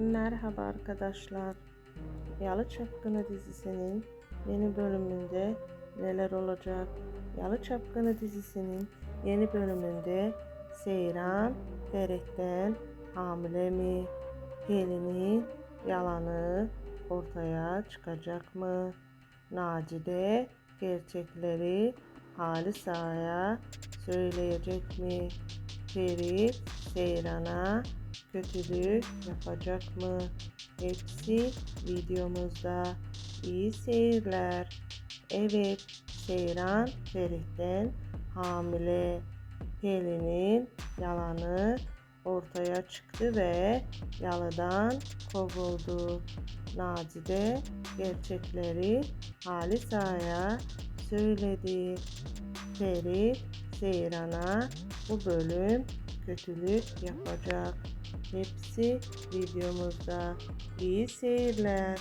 Merhaba arkadaşlar. Yalı Çapkını dizisinin yeni bölümünde neler olacak? Yalı Çapkını dizisinin yeni bölümünde Seyran Ferit'ten hamile mi? Pelin'in yalanı ortaya çıkacak mı? Nacide gerçekleri Halisa'ya söyleyecek mi? Ferit Seyran'a kötülük yapacak mı? Hepsi videomuzda. İyi seyirler. Evet, Seyran Ferit'ten hamile. Pelin'in yalanı ortaya çıktı ve yalıdan kovuldu. Nacide gerçekleri Halisa'ya söyledi. Ferit Seyran'a bu bölüm kötülük yapacak. Hepsi videomuzda. İyi seyirler.